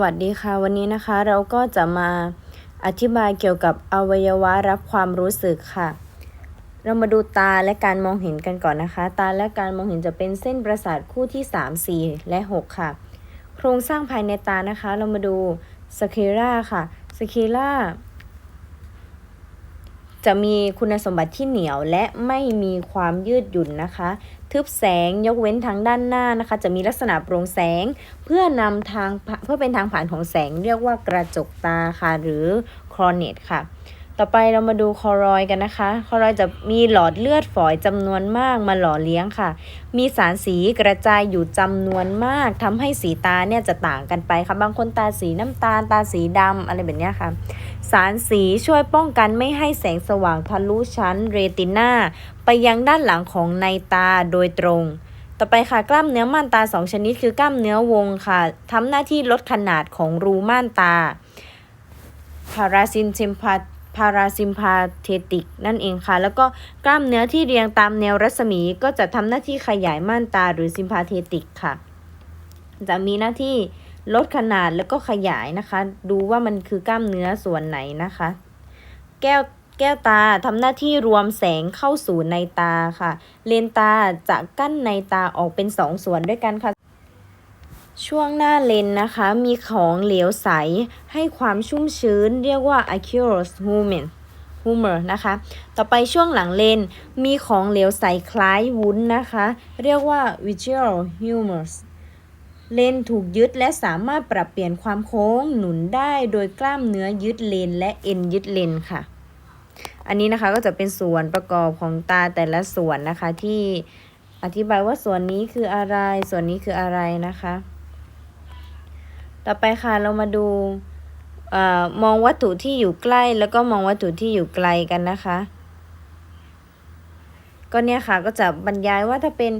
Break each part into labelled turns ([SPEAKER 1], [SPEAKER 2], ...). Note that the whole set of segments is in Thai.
[SPEAKER 1] วัสดีค่ะวันนี้นะคะเราก็จะมาอธิบายเกี่ยวกับอวัยวะรับความรู้สึกค่ะ เรามาดูตาและการมองเห็นกันก่อนนะคะ ตาและการมองเห็นจะเป็นเส้นประสาทคู่ที่ 3 4 และ 6 ค่ะ โครงสร้างภายในตานะคะ เรามาดูสเคราค่ะสเครา จะมีคุณสมบัติที่เหนียวและไม่มีความยืดหยุ่นนะคะ ทึบแสงยกเว้นทางด้านหน้านะคะ จะมีลักษณะโปร่งแสง เพื่อนำทางเพื่อเป็นทางผ่านของแสงเรียกว่ากระจกตาค่ะ หรือครอเนตค่ะ ต่อไปเรามาดูคอรอยกันนะคะ คอรอยจะมีหลอดเลือดฝอยจำนวนมากมาหล่อเลี้ยงค่ะ มีสารสีกระจายอยู่จำนวนมากทำให้สีตาเนี่ยจะต่างกันไปค่ะ บางคนตาสีน้ำตาล ตาสีดำอะไรแบบนี้ค่ะ สารสีช่วยป้องกันไม่ให้แสงสว่างทะลุชั้นเรตินาไปยังด้านหลังของในตาโดยตรงต่อไปค่ะกล้ามเนื้อม่านตา 2 ชนิด คือกล้ามเนื้อวงค่ะทำหน้าที่ลดขนาดของรูม่านตาพาราซินซิมพา พาราซิมพาเทติกนั่นเองค่ะ แล้วก็กล้ามเนื้อที่เรียงตามแนวรัศมีก็จะทำหน้าที่ขยายม่านตาหรือซิมพาเทติกค่ะ จะมีหน้าที่ลดขนาดแล้วก็ขยายนะคะ ดูว่ามันคือกล้ามเนื้อส่วนไหนนะคะ แก้วแก้วตาทำหน้าที่รวมแสงเข้าสู่ในตาค่ะ เลนตาจะกั้นในตาออกเป็นสองส่วนด้วยกันค่ะ ช่วงหน้าเลนนะคะ มีของเหลวใส ให้ความชุ่มชื้น เรียกว่า aqueous humor humor นะคะ ต่อไปช่วงหลังเลน มีของเหลวใสคล้ายวุ้นนะคะ เรียกว่า visual humors เลนถูกยึดและสามารถปรับเปลี่ยนความโค้งหนุนได้โดยกล้ามเนื้อยึดเลนและเอ็นยึดเลนค่ะ อันนี้นะคะก็จะเป็นส่วนประกอบของตาแต่ละส่วนนะคะที่อธิบายว่าส่วนนี้คืออะไร ส่วนนี้คืออะไรนะคะ ต่อไปค่ะเรามาดูอมองวัตถุที่อยู่ใกล้แล้วก็มองวัตถุที่อยู่ไกลกันนะคะ ก็เนี่ยค่ะก็จะบรรยายว่าถ้าเป็น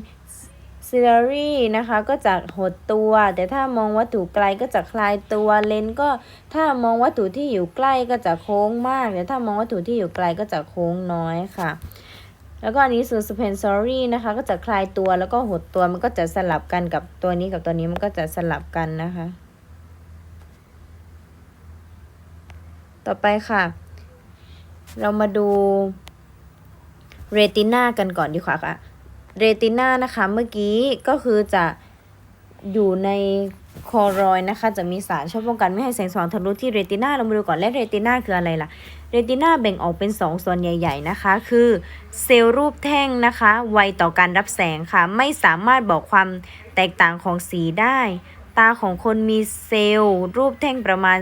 [SPEAKER 1] ซิลลารีนะคะก็จะหดตัว แต่ถ้ามองวัตถุไกลก็จะคลายตัวเลนก็ถ้ามองวัตถุที่อยู่ใกล้ก็จะโค้งมาก แต่ถ้ามองวัตถุที่อยู่ไกลก็จะโค้งน้อยค่ะ แล้วก็อันนี้ suspensory นะคะ ก็จะคลายตัวแล้วก็หดตัวมันก็จะสลับกันกับตัวนี้กับตัวนี้มันก็จะสลับกันนะคะ ต่อไปค่ะ เรามาดูเรติน่ากันก่อนดีกว่าค่ะ เรติน่านะคะเมื่อกี้ก็คือจะอยู่ในคอรอยนะคะ จะมีสารช่วยป้องกันไม่ให้แสงสว่างทะลุที่เรติน่าเรามาดูก่อนและเรติน่าคืออะไรล่ะ เรติน่าแบ่งออกเป็น 2 ส่วนใหญ่ ๆนะคะ คือเซลล์รูปแท่งนะคะ ไวต่อการรับแสงค่ะ ไม่สามารถบอกความแตกต่างของสีได้ ตาของคนมีเซลล์รูปแท่งประมาณ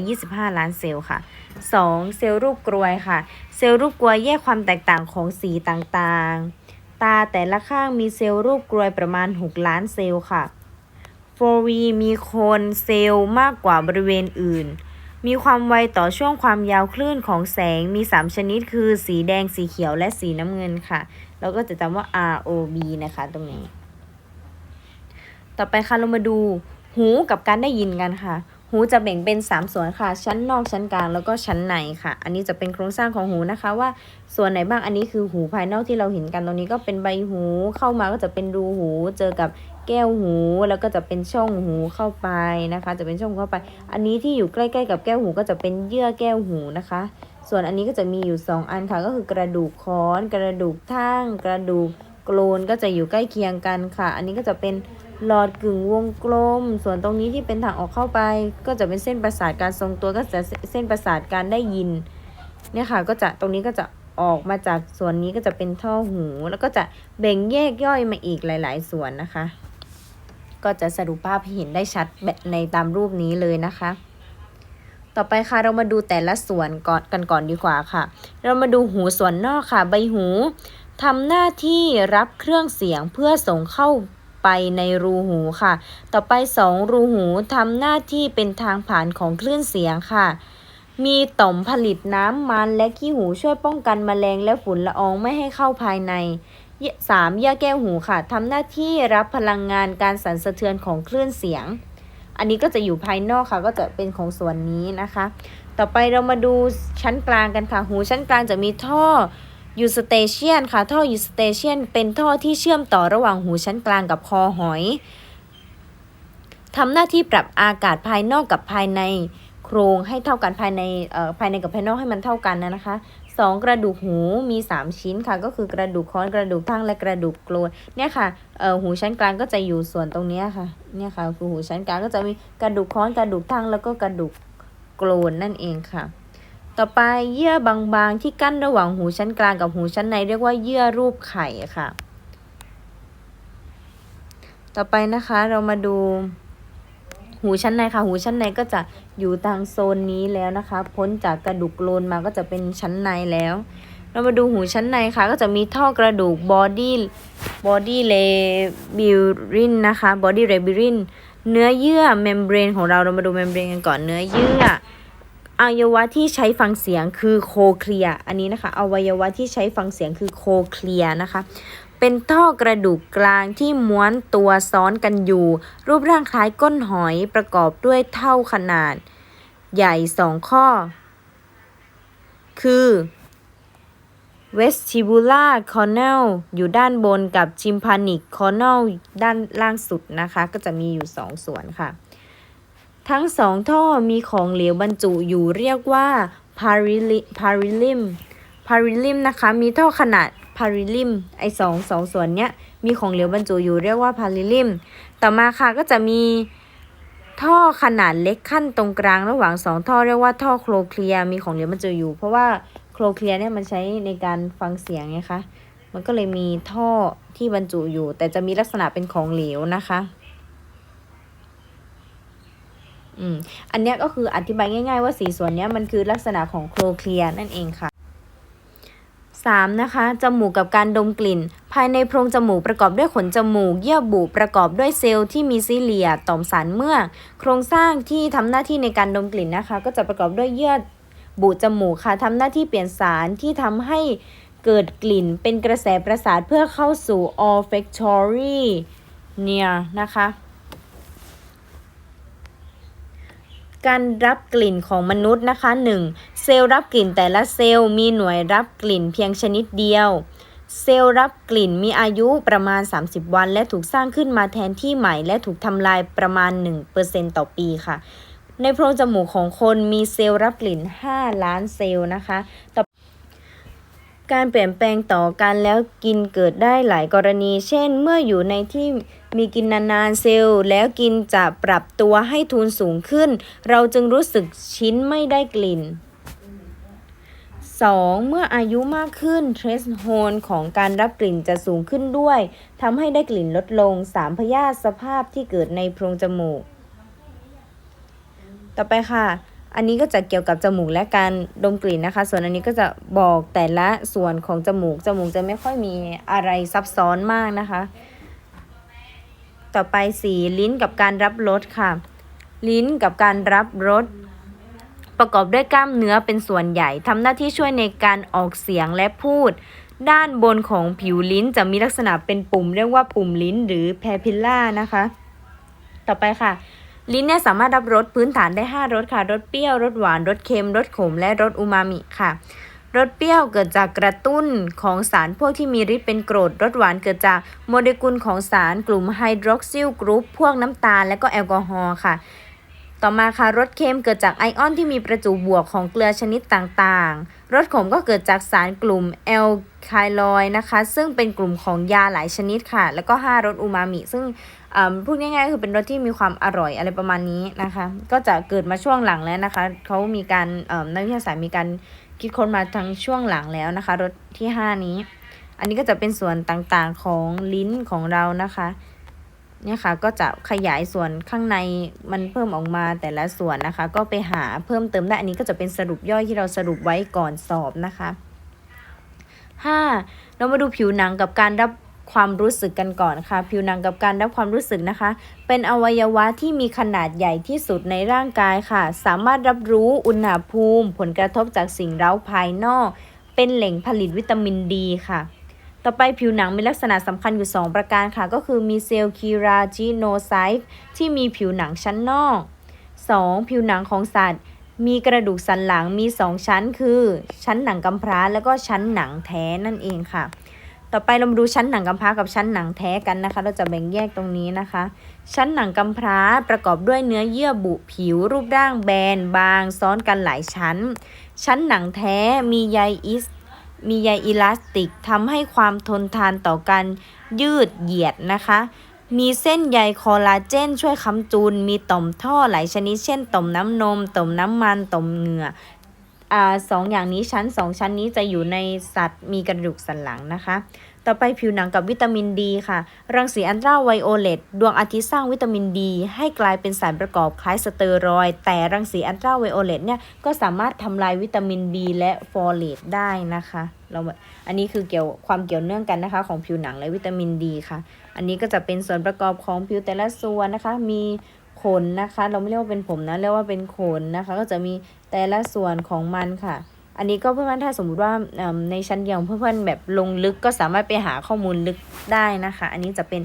[SPEAKER 1] 125 ล้านเซลล์ค่ะ 2. เซลล์รูปกรวยค่ะ เซลล์รูปกรวยแยกความแตกต่างของสีต่างๆ ตาแต่ละข้างมีเซลล์รูปกรวยประมาณ 6 ล้านเซลล์ค่ะ 4V มีโคนเซลล์มากกว่าบริเวณอื่น มีความไวต่อช่วงความยาวคลื่นของแสงมี 3 ชนิดคือสีแดงสีเขียวและสีน้ำเงินค่ะเราก็จะจำว่า ROB นะคะตรงนี้ ต่อไปค่ะเรามาดูหูกับการได้ยินกันค่ะ หูจะแบ่งเป็น 3 ส่วนค่ะ ชั้นนอกชั้นกลางแล้วก็ชั้นในค่ะ อันนี้จะเป็นโครงสร้างของหูนะคะว่าส่วนไหนบ้างอันนี้คือหูภายนอกที่เราเห็นกันตรงนี้ก็เป็นใบหูเข้ามาก็จะเป็นรูหู เจอกับแก้วหูแล้วก็จะเป็นช่องหูเข้าไปนะคะ จะเป็นช่องเข้าไป อันนี้ที่อยู่ใกล้ๆกับแก้วหูก็จะเป็นเยื่อแก้วหูนะคะ ส่วนอันนี้ก็จะมีอยู่ 2 อันค่ะ ก็คือกระดูกค้อน กระดูกท่างกระดูกโกลนก็จะอยู่ใกล้เคียงกันค่ะ อันนี้ก็จะเป็น หลอดกึ่งวงกลม ส่วนตรงนี้ที่เป็นทางออกเข้าไป ก็จะเป็นเส้นประสาทการทรงตัวก็จะเส้นประสาทการได้ยินเนี่ยค่ะก็จะตรงนี้ก็จะออกมาจากส่วนนี้ก็จะเป็นท่อหู แล้วก็จะแบ่งแยกย่อยมาอีกหลาย ๆ ส่วนนะคะ ก็จะสรุปภาพให้เห็นได้ชัดแบบในตามรูปนี้เลยนะคะ ต่อไปค่ะเรามาดูแต่ละส่วนก่อนกันก่อนดีกว่าค่ะ เรามาดูหูส่วนนอกค่ะ ใบหูทำหน้าที่รับเครื่องเสียงเพื่อส่งเข้า ไปในรูหูค่ะ ต่อไป 2 รูหูทำหน้าที่เป็นทางผ่านของคลื่นเสียงค่ะ มีต่อมผลิตน้ำมันและขี้หูช่วยป้องกันแมลงและฝุ่นละอองไม่ให้เข้าภายใน 3. เยื่อแก้วหูค่ะทำหน้าที่รับพลังงานการสั่นสะเทือนของคลื่นเสียง อันนี้ก็จะอยู่ภายนอกค่ะ ก็จะเป็นของส่วนนี้นะคะ ต่อไปเรามาดูชั้นกลางกันค่ะ หูชั้นกลางจะมีท่อ ยูสเตเชียนค่ะ ท่อยูสเตเชียนเป็นท่อที่เชื่อมต่อระหว่างหูชั้นกลางกับคอหอยทำหน้าที่ปรับอากาศภายนอกกับภายในโครงให้เท่ากันภายในเอ่อภายในกับภายนอกให้มันเท่ากันนะนะคะสองกระดูกหูมี 3 ชิ้นค่ะ ก็คือกระดูกค้อนกระดูกทั้งและกระดูกโกลนเนี่ยค่ะเอ่อหูชั้นกลางก็จะอยู่ส่วนตรงนี้ค่ะเนี่ยค่ะคือหูชั้นกลางก็จะมีกระดูกค้อนกระดูกทั้งแล้วก็กระดูกโกลนนั่นเองค่ะ ต่อไปเยื่อบางๆที่กั้นระหว่างหูชั้นกลางกับหูชั้นในเรียกว่าเยื่อรูปไข่ค่ะ ต่อไปนะคะเรามาดู หูชั้นในค่ะ หูชั้นในก็จะอยู่ทางโซนนี้แล้วนะคะ พ้นจากกระดูกโลนมาก็จะเป็นชั้นในแล้ว เรามาดูหูชั้นในค่ะ ก็จะมีท่อกระดูก body body labyrinth นะคะ body labyrinth เนื้อเยื่อ membrane ของเราเรามาดู membrane กันก่อนเนื้อเยื่อ อวัยวะที่ใช้ฟังเสียงคือโคเคลียอันนี้นะคะอวัยวะที่ใช้ฟังเสียงคือโคเคลียนะคะ เป็นท่อกระดูกกลางที่ม้วนตัวซ้อนกันอยู่ รูปร่างคล้ายก้นหอยประกอบด้วยเท่าขนาด ใหญ่สองข้อ คือ vestibular cornel อยู่ด้านบนกับ tympanic cornel ด้านล่างสุดนะคะ ก็จะมีอยู่สองส่วนค่ะ ทั้งสองท่อมีของเหลวบรรจุอยู่เรียกว่า parili- parilim parilim นะคะ มีท่อขนาด parilim ไอสองสองส่วนเนี้ยมีของเหลวบรรจุอยู่เรียกว่า parilim ต่อมาค่ะก็จะมีท่อขนาดเล็กขั้นตรงกลางระหว่างสองท่อเรียกว่าท่อโคลเคลียมีของเหลวบรรจุอยู่ เพราะว่าโคลเคลียเนี่ยมันใช้ในการฟังเสียงไงคะมันก็เลยมีท่อที่บรรจุอยู่ แต่จะมีลักษณะเป็นของเหลวนะคะ อืมอันนี้ก็คืออธิบายง่าย ๆ ว่าสีส่วนนี้มันคือลักษณะของโคลเคลียนั่นเองค่ะ 3. นะคะ จมูกกับการดมกลิ่น ภายในโพรงจมูกประกอบด้วยขนจมูก เยื่อบุประกอบด้วยเซลล์ที่มีซิเลียต่อมสารเมื่อ โครงสร้างที่ทำหน้าที่ในการดมกลิ่นนะคะ ก็จะประกอบด้วยเยื่อบุจมูกค่ะทำหน้าที่เปลี่ยนสารที่ทำให้เกิดกลิ่นเป็นกระแสประสาทเพื่อเข้าสู่ olfactory nerve นะคะ การรับกลิ่นของมนุษย์นะคะ 1. เซลล์รับกลิ่นแต่ละเซลล์มีหน่วยรับกลิ่นเพียงชนิดเดียว เซลล์รับกลิ่นมีอายุประมาณ 30 วัน และถูกสร้างขึ้นมาแทนที่ใหม่ และถูกทำลายประมาณ 1%ต่อปีค่ะ ในโพรงจมูกของคนมีเซลล์รับกลิ่น 5 ล้านเซลล์นะคะต่อการเปลี่ยนแปลงต่อกันแล้วกินเกิดได้หลายกรณี เช่น เมื่ออยู่ในที่ มีกินนานๆเซลล์แล้วกินจะปรับตัวให้ทูนสูงขึ้น เราจึงรู้สึกชิ้นไม่ได้กลิ่น 2. เมื่ออายุมากขึ้นเทรสโฮนของการรับกลิ่นจะสูงขึ้นด้วยทำให้ได้กลิ่นลดลง 3. พยาธิสภาพที่เกิดในโพรงจมูก ต่อไปค่ะ อันนี้ก็จะเกี่ยวกับจมูกและการดมกลิ่นนะคะ ส่วนอันนี้ก็จะบอกแต่ละส่วนของจมูก จมูกจะไม่ค่อยมีอะไรซับซ้อนมากนะคะ ต่อไปสีลิ้นกับการรับรสค่ะ ลิ้นกับการรับรสประกอบด้วยกล้ามเนื้อเป็นส่วนใหญ่ทำหน้าที่ช่วยในการออกเสียงและพูด ด้านบนของผิวลิ้นจะมีลักษณะเป็นปุ่ม เรียกว่าปุ่มลิ้นหรือแพพิลล่านะคะ ต่อไปค่ะ ลิ้นเนี่ยสามารถรับรสพื้นฐานได้ 5รสค่ะรสเปรี้ยวรสหวานรสเค็มรสขมและรสอูมามิค่ะ รสเปรี้ยวเกิดจากกระตุ้นของสารพวกที่มีฤทธิ์เป็นกรด รสหวานเกิดจากโมเลกุลของสารกลุ่มไฮดรอกซิลกรุ๊ปพวกน้ำตาลและก็แอลกอฮอล์ค่ะ ต่อมาค่ะรสเค็มเกิดจากไอออนที่มีประจุบวกของเกลือชนิดต่างๆ รสขมก็เกิดจากสารกลุ่มแอลไคลอยนะคะ ซึ่งเป็นกลุ่มของยาหลายชนิดค่ะ แล้วก็ 5 รสอูมามิ ซึ่งพูดง่ายๆคือเป็นรสที่มีความอร่อยอะไรประมาณนี้นะคะ ก็จะเกิดมาช่วงหลังแล้วนะคะเขามีการนักวิทยาศาสตร์มีการ คิดค้นมาทั้งช่วงหลังแล้วนะคะ รถที่ 5 นี้ อันนี้ก็จะเป็นส่วนต่างๆของลิ้นของเรานะคะเนี่ยค่ะก็จะขยายส่วนข้างในมันเพิ่มออกมาแต่ละส่วนนะคะ ก็ไปหาเพิ่มเติมได้อันนี้ก็จะเป็นสรุปย่อยที่เราสรุปไว้ก่อนสอบนะคะ 5. เรามาดูผิวหนังกับการรับ ความรู้สึกกันก่อนค่ะ ผิวหนังกับการรับความรู้สึกนะคะ เป็นอวัยวะที่มีขนาดใหญ่ที่สุดในร่างกายค่ะ สามารถรับรู้อุณหภูมิ ผลกระทบจากสิ่งเร้าภายนอก เป็นแหล่งผลิตวิตามินดีค่ะต่อไปผิวหนังมีลักษณะสำคัญอยู่ 2 ประการค่ะ ก็คือมีเซลล์คีราจิโนไซต์ที่มีผิวหนังชั้นนอก 2. ผิวหนังของสัตว์ มีกระดูกสันหลังมี 2 ชั้นคือ ชั้นหนังกำพร้า แล้วก็ชั้นหนังแท้นั่นเองค่ะ ต่อไปเรามาดูชั้นหนังกำพร้ากับชั้นหนังแท้กันนะคะ เราจะแบ่งแยกตรงนี้นะคะ ชั้นหนังกำพร้าประกอบด้วยเนื้อเยื่อบุผิว รูปร่างแบน บาง ซ้อนกันหลายชั้น ชั้นหนังแท้มีใยอิสมีใยอิลาสติกทำให้ความทนทานต่อการยืดเหยียดนะคะ มีเส้นใยคอลลาเจน ช่วยค้ำจุน มีต่อมท่อหลายชนิด เช่น ต่อมน้ำนม ต่อมน้ำมัน ต่อมเหงื่อ อสองอย่างนี้ชั้นสองชั้นนี้จะอยู่ในสัตว์มีกระดูกสันหลังนะคะ ต่อไปผิวหนังกับวิตามินดีค่ะ รังสีอันตราไวโอเลตดวงอาทิตย์สร้างวิตามินดีให้กลายเป็นสารประกอบคล้ายสเตียรอยแต่รังสีอันตราไวโอเลตเนี่ยก็สามารถทำลายวิตามินดีและฟอเลตได้นะคะเราอันนี้คือเกี่ยวความเกี่ยวเนื่องกันนะคะ ของผิวหนังและวิตามินดีค่ะ อันนี้ก็จะเป็นส่วนประกอบของผิวแต่ละส่วนนะคะ มี ขนนะคะ เราไม่เรียกว่าเป็นผมนะเรียกว่าเป็นขนนะคะ ก็จะมีแต่ละส่วนของมันค่ะ อันนี้ก็เพื่อนๆถ้าสมมุติว่าในชั้นเดียวเพื่อนๆแบบลงลึกก็สามารถไปหาข้อมูลลึกได้นะคะ อันนี้จะเป็น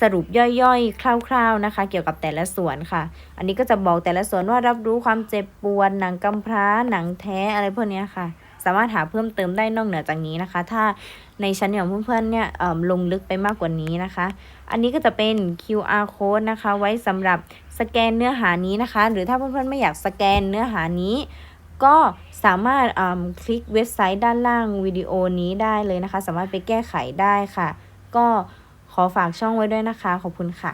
[SPEAKER 1] สรุปย่อยๆ คร่าว ๆนะคะ เกี่ยวกับแต่ละส่วนค่ะ อันนี้ก็จะบอกแต่ละส่วนว่ารับรู้ความเจ็บปวดหนังกำพร้าหนังแท้อะไรพวกนี้ค่ะสามารถหาเพิ่มเติมได้นอกเหนือจากนี้นะคะ ถ้าในชั้นของเพื่อนๆเนี่ยเอิ่มลงลึกไปมากกว่านี้นะคะ อันนี้ก็จะเป็น QR code นะคะ ไว้สำหรับ สแกนเนื้อหานี้นะคะ หรือถ้าเพื่อนๆไม่อยากสแกนเนื้อหานี้ ก็สามารถคลิกเว็บไซต์ด้านล่างวิดีโอนี้ได้เลยนะคะ สามารถไปแก้ไขได้ค่ะ ก็ขอฝากช่องไว้ด้วยนะคะ ขอบคุณค่ะ